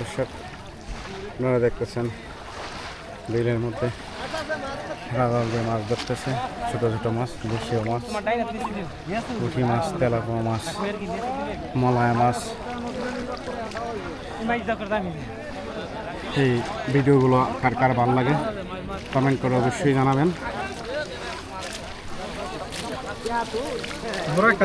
দর্শক, আপনারা দেখতেছেন বিলের মধ্যে মাছ ধরতেছে, ছোট ছোট মাছ, দেশীয় মাছ, পুঁটি মাছ, তেলাপোয়া মাছ, মলায় মাছ। এই ভিডিওগুলো কার কার ভালো লাগে কমেন্ট করে অবশ্যই জানাবেন। বড় একটা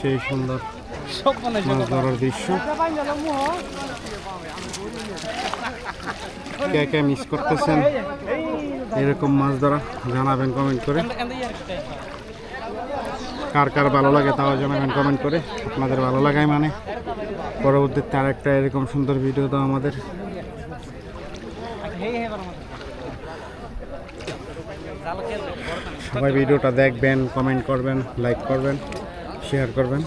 সেই সুন্দর মাছ ধরার দৃশ্য। কে কে মিস করতেছেন? এরকম মাছ ধরা, জানাবেন কমেন্ট করে। কার কার ভালো লাগে তাও জানাবেন কমেন্ট করে। আপনাদের ভালো লাগায় মানে। পরবর্তীতে আর একটা এরকম সুন্দর ভিডিও দাও আমাদের। সবাই ভিডিওটা দেখবেন কমেন্ট করবেন লাইক করবেন শেয়ার করবেন।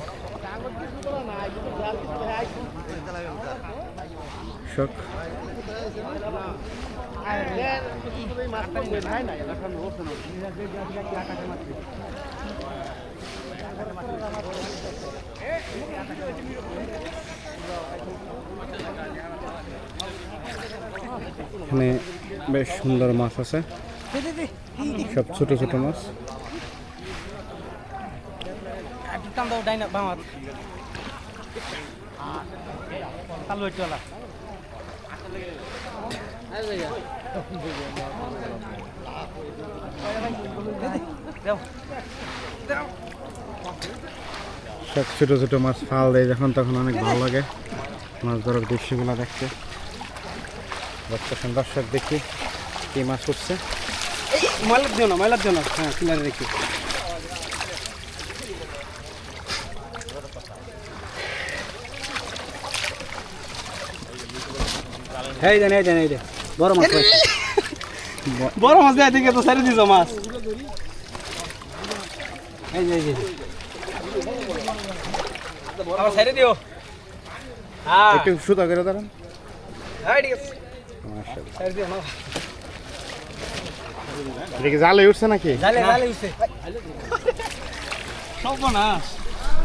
এখানে বেশ সুন্দর মাছ আছে। সব ছোট ছোট মাছ। সব ছোট ছোট মাছ ফাল দেয় যখন, তখন অনেক ভালো লাগে। মাছ ধরার দৃশ্যগুলো দেখতে। বর্তমান দর্শক দেখি কি মাছ উঠছে। ময়লার দিও না ময়লার দিও না। হ্যাঁ কিনারে রেখে এই দেন এই দেন এই দেন। বড় মাছ। বড় মাছ দেয় থেকে তো সারি দিছ মাছ। এই যে এই যে আমার সারি দিও। হ্যাঁ। একটু সুতা করে দাঁড়ান হ্যাঁ ঠিক আছে। মাশাআল্লাহ। সারি দিও না জালে উঠছে নাকি? জালে জালে উঠছে। সব না